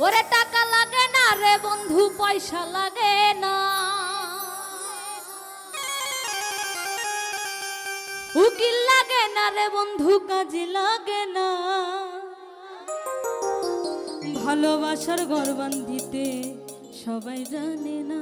ওরে টাকা লাগে না রে বন্ধু, পয়সা লাগে না। উকিল লাগে না রে বন্ধু, কাজে লাগে না। ভালোবাসার গর্বান দিতে সবাই জানে না।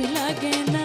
হইলে কিছু লাগে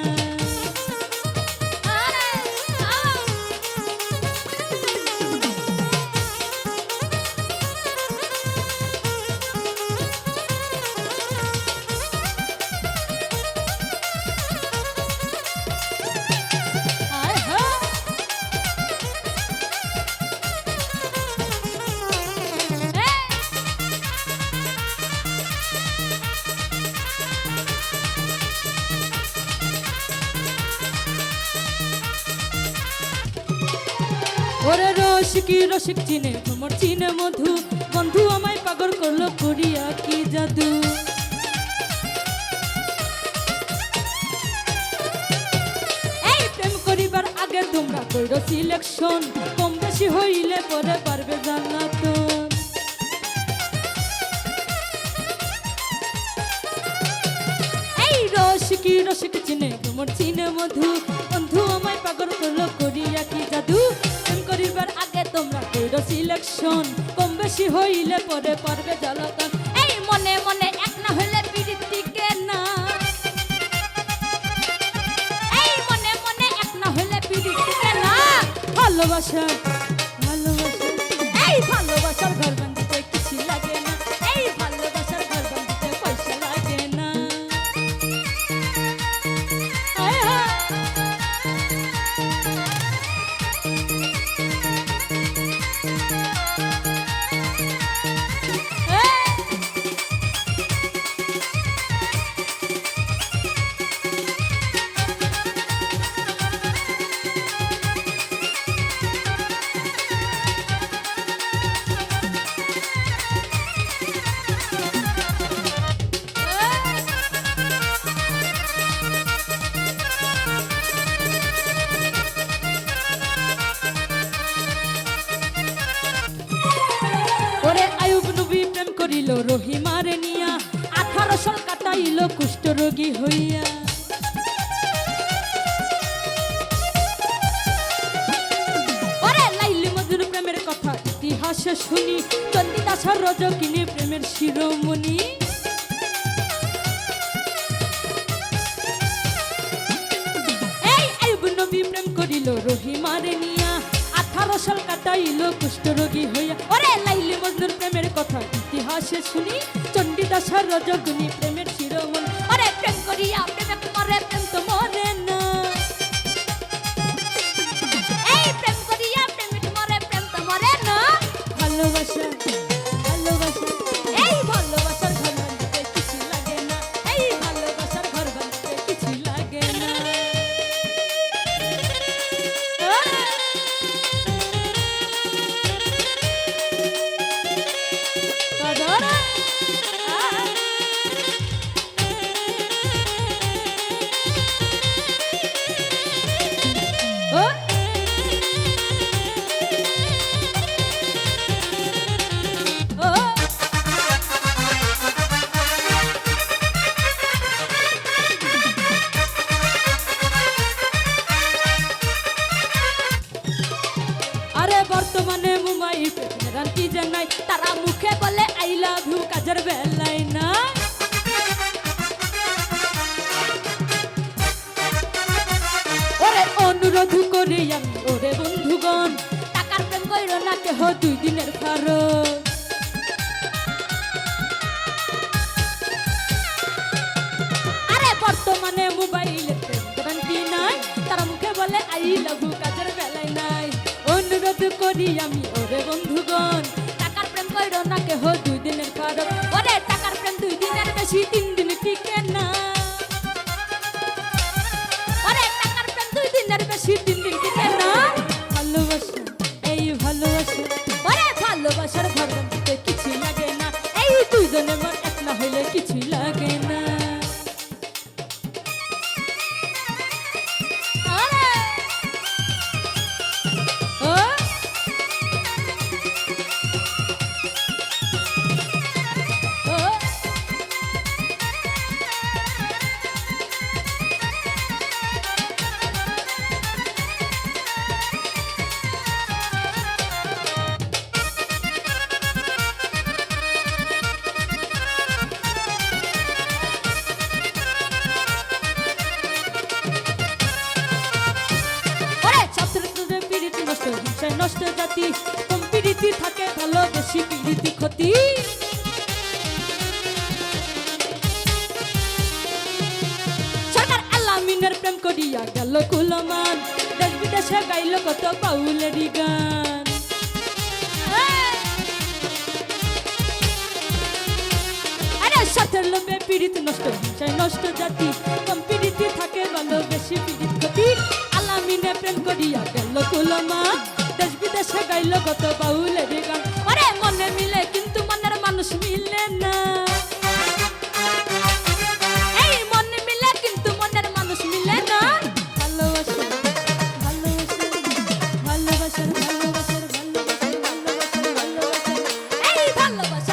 ওরে রসিকি, রসিক চিনে তোমার চিনে মধু। বন্ধু আমায় পাগল করল, করিয়া কি জাদু? করিবার আগে তোমরা কইরো সিলেকশন কম বেশি হইলে পরে পারবে জান্নাতুন এই রসিকি, রসিক চিনে তোমার চিনে মধু। বন্ধু আমায় পাগল করল, করিয়া কি জাদু? কইরো সিলেকশন কম বেশি হইলে পরে পারবে জ্বালাতন। এই মনে মনে এক না হইলে পিরিতিকে না। এই মনে মনে এক না হইলে পিরিতিকে না। ভালোবাসা রহিমারে নিয়া, আঠারো সাল কাটাইল কুষ্ঠ রোগী হইয়া। কথা, ইতিহাসে শুনি চন্দিদাসার রজকিনী প্রেমের শিরোমণি। আঠারো সাল কাটাইল কুষ্ঠরোগী হইয়া। ওরে লাইলি মজনুর প্রেমের কথা, ইতিহাসে শুনি, চণ্ডীদাসার রজগুনি প্রেমের শিরোমণি। ওরে প্রেম করিয়া প্রেমে মরে প্রেম তো মরে না। এই প্রেম করিয়া প্রেমে মরে প্রেম তো মরে না। ভালোবাসা নাই, তারা মুখে বলে আই লাভ ইউ কাজের বেলায় না ওরে অনুরোধ করি আমি, ওরে বন্ধুগণ, টাকার প্রেম কইর না, কেহ দুই দিনের ফারক আরে বর্তমানে মোবাইলে প্রেম দেবেন কি মুখে বলে আই লাভ কাজের বেলাই নাই। অনুরোধ করি আমি না কেহ দুই দিনের খারাপ ওরে টাকার প্রেম দুই দিনের বেশি বেশি পিড়িতি ক্ষতি। কুলমান। পীড়িত নষ্ট হিংসায় নষ্ট জাতি। কম থাকে ভালো বেশি পীড়িত ক্ষতি। আলামিনে প্রেম করিয়া গেল কুলমা দেশ বিদেশে গাইল কত বাউলের গান। মনে মিলে কিন্তু মনের মানুষ মিলে না। এই মনে মিলে কিন্তু মনের মানুষ ভালোবাসা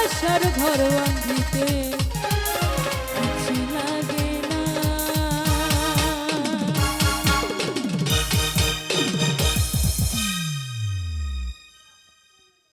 ভালোবাসার ঘর বাঁধিতে